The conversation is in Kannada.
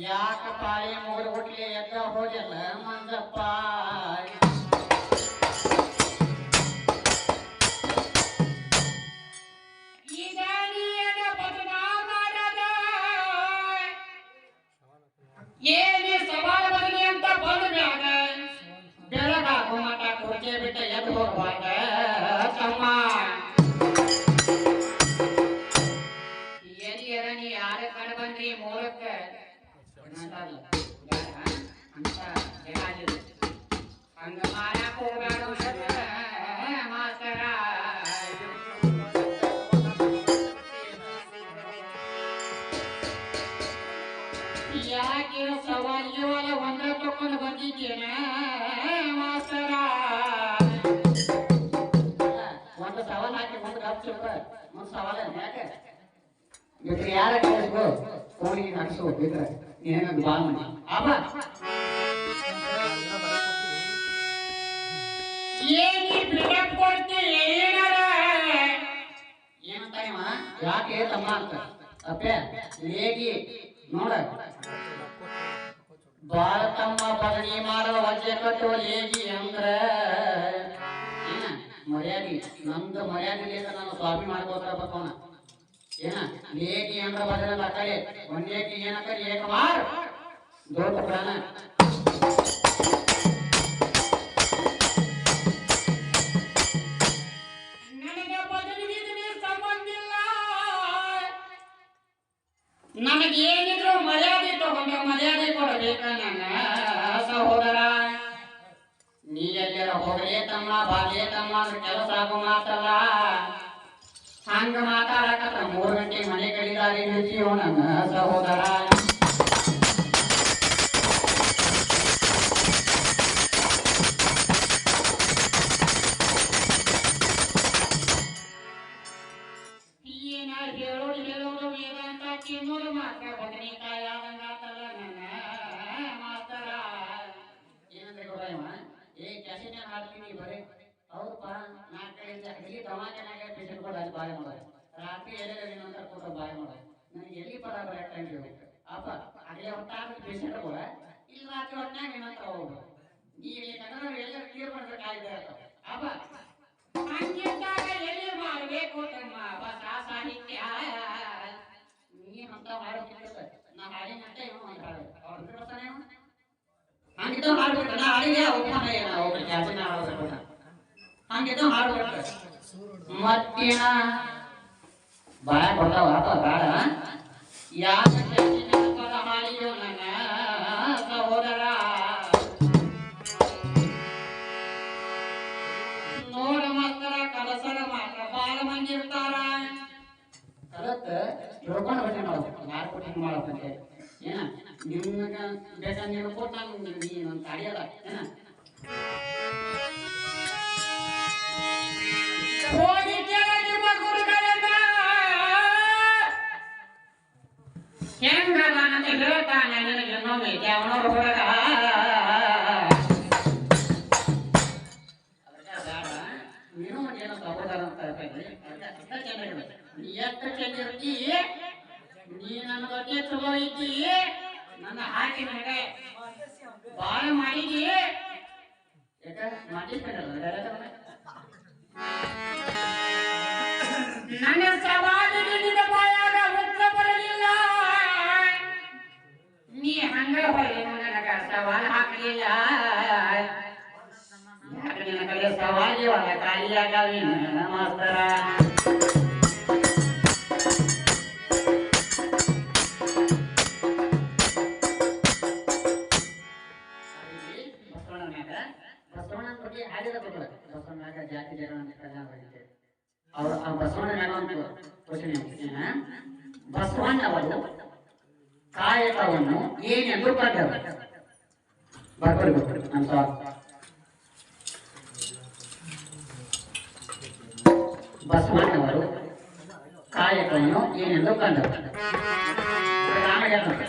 ಯಾಕ ಪಾಳಿ ಮುಗಿದು ಹುಟ್ಲಿ ಎದ್ದ ಹೋಗಿಲ್ಲ ಮಂಜಪ್ಪ? ಅಂತ. ಹಂಗ ಮಾರಾಕ ಹೋಗ್ಬೇಡ ಯಾಕೆ ಸವಾಲ್ ಗಿವಾಲ ಒಂದ್ರ ತಕೊಂಡು ಬಂದಿದ್ದೇನ ಮಾಸ್ತರ ಒಂದು ಸವಾಲ್ ಹಾಕಿ, ಒಂದು ಗಪ್ ಚುಪ್ಪ ಒಂದು ಸವಾಲ ಯಾಕೆ? ಯಾರ ಕಳಿಸ್ಬೋ ಫೋನಿಗೆ ಹಾಕ್ಸು ಬಿಟ್ರೆ ಏನದು ಬಾ ಮನೆ ಅಬ್ಬ ಏನಿ ಬಿಡಕ್ ಕೊಡ್ತಿ ಏನಾರ ಏನಂತ ಇವ ಯಾಕೆ ತಮ್ಮ ಅಂತ ಅಪ್ಪೆ ಲೇಗಿ ನೋಡ ಬಾಳ ತಮ್ಮ ಬದನಿ ಮಾಡೋ ವಜ್ಜೆ ಕಟ್ಟುವ ಲೇಗಿ ಅಂದ್ರ ಏನ ಮರ್ಯಾದಿ ನಮ್ದು ಮರ್ಯಾದೆ ಇಲ್ಲ ನಾನು ಸ್ವಾಮಿ ಮಾಡ್ಕೋತಾರ ಬರ್ತವನ ಏನ ಲೇಗಿ ಅಂದ್ರ ಬದಲ ಕಡೆ ಒಂದೇಕಿ ಏನಕರಿ ಏಕ ಮಾರ್ ದೋತ ಪ್ರಾಣ ನನಗೆ ಬದಲಿಗೆ ಸಂಬಂಧಿಲ್ಲ ನನಗೆ ಏನಿದ್ರು ಮರ್ಯಾದೆ ತಗೊಂಡು ಮರ್ಯಾದೆ ಕೊಡಬೇಕ ನನ್ನ ಸಹೋದರ ನೀ ಎಲ್ಲರ ಹೋಗಲೇ ತಮ್ಮ ಬಾಲ್ಯ ತಮ್ಮ ಅದು ಕೆಲಸ ಆಗೋ ಮಾತಲ್ಲ ಹಂಗ ಮಾತಾಡಕತ್ರ ಮೂರು ಗಂಟೆ ಮನೆ ಕಡಿದಾರಿ ನಿಲ್ಸಿಯೋ ನನ್ನ ಸಹೋದರ? ಏ ಕ್ಯಾಸಿನ ಹಾಡ್ತೀನಿ ಬರೀ ಹೌದಪ್ಪ ನಾಲ್ಕು ಕಡೆಯಿಂದ ಇಲ್ಲಿ ದವಾಖಾನ್ಯಾಗ ಪೇಷಂಟ್ ಕೂಡ ಅಲ್ಲಿ ಬಾಳೆ ಮಾಡೋದು ರಾತ್ರಿ ಎಲ್ಲೆಲ್ಲ ಏನಂತ ಕೊಟ್ಟು ಬಾಳೆ ಮಾಡೋದು ನನಗೆ ಎಲ್ಲಿ ಪದ ಬರಕ್ ಟೈಮ್ ಇರ್ಬೇಕು ಅಪ್ಪ ಅಲ್ಲೇ ಹೊತ್ತಾಗ ಪೇಷಂಟ್ ಕೂಡ ಇಲ್ಲಿ ರಾತ್ರಿ ಹೊತ್ನಾಗ ಏನಂತ ಹೋಗ್ಬೋದು. ನೀ ಇಲ್ಲಿ ಕನ್ನಡ ಎಲ್ಲ ಕ್ಲಿಯರ್ ಮಾಡ್ಬೇಕಾಗಿದೆ ಅಪ್ಪ ಎಲ್ಲಿ ಮಾಡಬೇಕು ತಮ್ಮ ಹೊಸ ಸಾಹಿತ್ಯ? ನೀನಂತ ನಾ ಹಾಡಿನಂತ ಇವ ಒಂದು ಹಾಡು. ಅವ್ರ ಹಂಗಿದ್ದ ಹಾಡ್ಬೇಕು ನಾ ಹಾಡಿಗೆ ಒಪ್ಪನ ಏನ ಒಬ್ಬ ಹಾಡೋದು ಹಂಗಿದ್ದ ಹಾಡ್ಬೇಕು ಮತ್ತಿನ? ಬಾಯ ಕೊಡ್ತಾವ ಅಪ್ಪ ಬೇಡ ಯಾಕ ಪದ ಹಾಡಿಯೋ ನನ್ನ ಸಹೋದರ ಕಲಸರ ಮಾತ್ರ ಬಾಳ ಮಂದಿ ಇರ್ತಾರ. ಕಲತ್ ತಿಳ್ಕೊಂಡು ಬಟ್ಟೆ ಮಾಡ್ಬೇಕು ಯಾರು ಕೊಟ್ಟು ಏನ? ನಿಮ್ಗ ಬೇಕಾ ನೀವು ಕೊಟ್ಟು ನಾನು ನೀನು ಅಡಿಯಲ್ಲ ಏನ? ನೀ ನನ್ನ ಬಗ್ಗೆ ಚಲೋ ಐತಿ ನನ್ನ ಹಾಕಿ ನನಗೆ ಬಾಳ ಮಾಡಿದಿ ಯಾಕ ಬಗ್ಗೆ ಬಸವಣ್ಣನಾಗ ಜಾತಿ ಜಗಳ ಅಂತ ಕಲ್ಯಾಣ ಬರೀತೆ ಅವ್ರು ಆ ಬಸವಣ್ಣನಾಗ ಒಂದು ಪ್ರಶ್ನೆ ಏನ ಬಸವಣ್ಣವರು ಕಾಯಕವನ್ನು ಏನೆಂದು ಕಂಡರು. ಬರ್ಕೊಡಿ ಬರ್ಕೊಡಿ ನನ್ನ ಸವಾಲು ಬಸವಣ್ಣವರು ಕಾಯಕವನ್ನು ಏನೆಂದು ಕಂಡರು ರಾಮ ಹೇಳ್ತಾರೆ